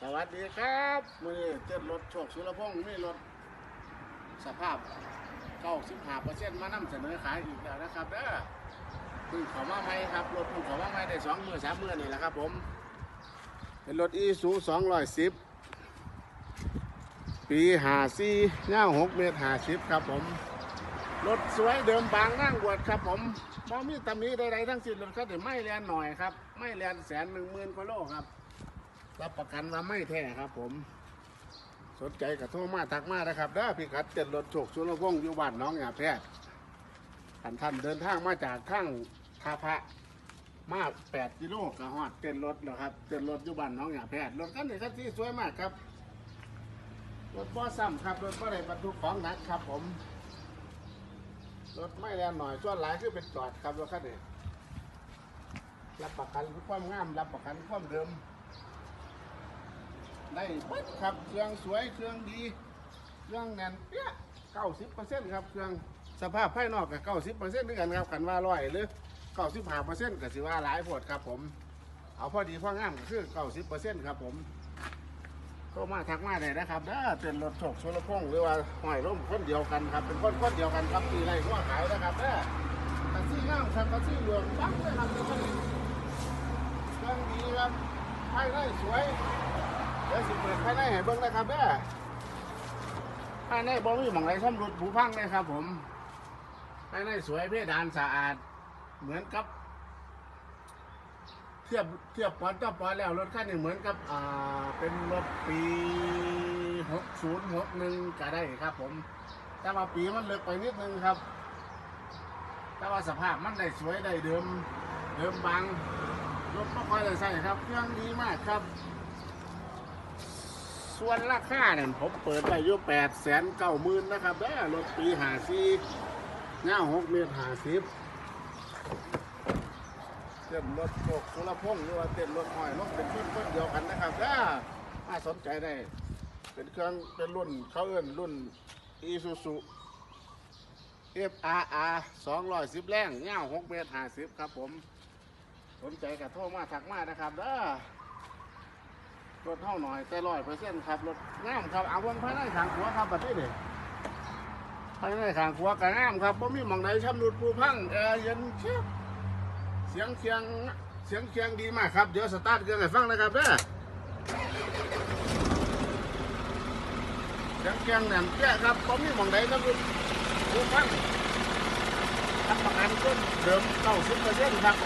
สวัสดีครับมือเจ็ดรถโชคสุรพงศ์มีรถสภาพเก้าสิบห้าเปอร์เซ็นต์มานำเสนอขายอีกแล้วนะครับเด้อเพิ่งเขามาใหม่ครับรถเพิ่งเขามาใหม่ได้สองมือสามมือนี่แหละครับผม เป็นรถอีซูสองร้อยสิบปีหาซีเง่าหกเมตรหาสิบครับผมรถสวยเดิมบางนั่งบวชครับผมบ่มีตำหนี้ใดๆทั้งสิ้นรถก็เดี๋ยวไม่แลนหน่อยครับ ไม่แลนแสนหนึ่งหมื่นกว่าโลครับ รับประกันว่าไม่แท้ครับ ผม สนใจกับโทรมาทักมานะครับเด้อพี่กัดเต็นรถโชคสุรพงศ์อยู่บ้านน้องหยาแพทย์ท่านท่านเดินทางมาจากข้างท่าพระมา8กิโลกระหอดเต็นรถแล้วครับเต็นรถอยู่บ้านน้องหยาแพทย์รถคันนี้คันที่สวยมากครับรถบ่ซ้ำครับรถบ่ได้บรรทุกของหนักครับ ผมรถไม่แรงหน่อยส่วนหลายคือเป็นจอดครับรถคันนี้รับประกันความงามรับประกันความเดิม ได้เบิดครับเครื่องสวยเครื่องดี เครื่องแน่นเปี้ยเก้าสิบเปอร์เซ็นต์ครับเครื่องสภาพภายนอกกับเก้าสิบเปอร์เซ็นต์ด้วยกันครับขันว่าร้อยหรือเก้าสิบห้าเปอร์เซ็นต์ก็สิว่าหลายโพดครับผม เอาพอดีพองามก็คือเก้าสิบเปอร์เซ็นต์ครับผมก็มาทักมาได้นะครับเด้อเป็นรถโชคสุรพงหรือว่าห้อยร่มคนเดียวกันครับเป็นคนคนเดียวกันครับตีไรหัวขายนะครับเด้อตัดซี่งามครับตัดซี่เหลืองฟังเลยครับเครื่องดีครับภายในสวย เดี๋ยวสิเปิดภายในให้เบิ่งนะครับเด้อภายในบ่มีหม่องไรซ่อมรถผูพังเลยครับ ผมภายในสวยเพดานสะอาด เหมือนกับ เทียบเทียบปอนต่อปอนแล้วรถคันนี้เหมือนกับอ่าเป็นรถปี6061ก็ได้ครับ ผม แต่ว่าปีมันเลิกไปนิดนึงครับ แต่ว่าสภาพมันได้สวยได้เดิม เดิมบางรถไม่ค่อยได้ใส่ครับ เครื่องดีมากครับ ส่วนราคาเนี่ยผมเปิดไปอยู่แปดแสนเก้าหมื่นนะครับเด้อรถปีหาซีเงาหกเมตรหาสิบเต้นรถโชคสุรพงษ์หรือว่าเต้นรถหอยรถเป็นรุ่นต้นเดียวกันนะครับเด้อถ้าสนใจได้ เป็นเครื่องเป็นรุ่นเขาเอิ้นรุ่นอีซูซู FRR 210 แรงเงา6เมตร50 ครับผม สนใจกับโทรมาถักมานะครับเด้อ รถเท่าหน่อยแต่ร้อยเปอร์เซ็นต์ครับรถงามครับเอาเบิ่งภายในขางขัวครับบัดนี้เด้ภายในขางขัวก็งามครับบ่มีหม่องใดชำรุดปูพังแอร์เย็นเชียบเสียงเคียงเสียงเคียงดีมากครับเดี๋ยวสตาร์ทเครื่องให้ฟังนะครับเด้อเสียงเคียงแหนมแก่ครับบ่มีหม่องใดชำรุดปูพังรับประกันต้นเดิม90%ครับ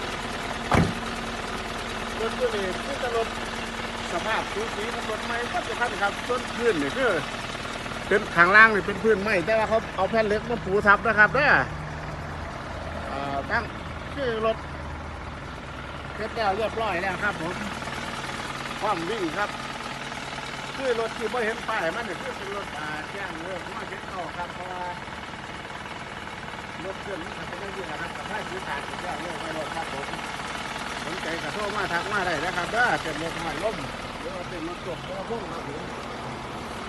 รถตัวนี้คือจะรถ สภาพสูสีมันรถไม้ก็จะคันครับต้นพื้นนี่คือเป็นข้างล่างนี่เป็นพื้นไม้แต่ว่าเขาเอาแผ่นเหล็กมาปูทับนะครับเด้อเอ่อตั้งคือรถเสร็จแล้วเรียบร้อยแล้วครับผมพร้อมวิ่งครับ คือรถที่ไม่เห็นป้ายมันนี่คือเป็นรถอ่าแจ้งเลิกมาเช็ดเข้าครับเพราะว่ารถเครื่องมันจะไม่วิ่งนะครับกับให้ซื้อขาดแจ้งเลิกไม่รถครับผม สนใจกระโทรมาทักมาได้นะครับเด้อเป็นรถหอยล้มหรือว่าเป็นรถจบกระพุ่งครับผม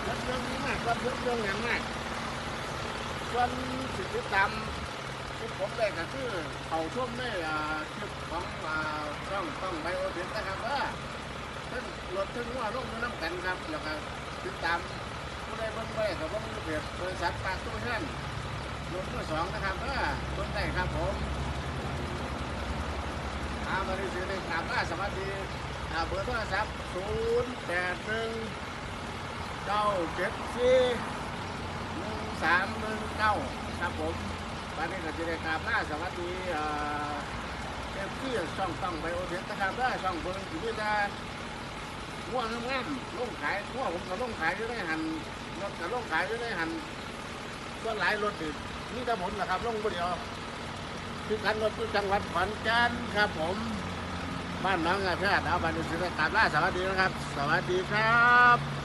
รถเรื่องนี้มากครับรถเรื่องอย่างมากส่วนสิทธิตามที่ผมได้ก็คือเขาช่วงในอ่าคลิปของอ่าช่องต้องไบโอติสนะครับเด้อทั้งรถทั้งว่าลงมน้ำกันครับแล้วก็ติดตามผู้ใดเบิ่งไปกับเบิ่งเพจบริษัทปากตู้เช่นรถมือสองนะครับเด้อเบิ่งได้ครับผม อาบริสุทธิ์ในกราบลาสวัสดีอ่าเบอร์โทรศัพท์ศูนย์แปดหนึ่งเก้าเจ็ดสี่หนึ่งสามหนึ่งเก้าครับผมวันนี้ก็จะได้กราบลาสวัสดีเอ่อเอฟซีช่องต้องไบโอเทสนะครับได้ช่องเบอร์ที่ได้ง่วงงามๆลงขายง่วงผมก็ลงขายอยู่ในหันรถก็ลงขายอยู่ในหันส่วนหลายรถนี่นี่แต่ผมนะครับลงคนเดียว ที่กันรถทุกจังหวัดขอนแก่นครับผม บ้านน้องอาแพทย์เอาบันทึกศิลปกรรมล่าสวัสดีนะครับ สวัสดีครับ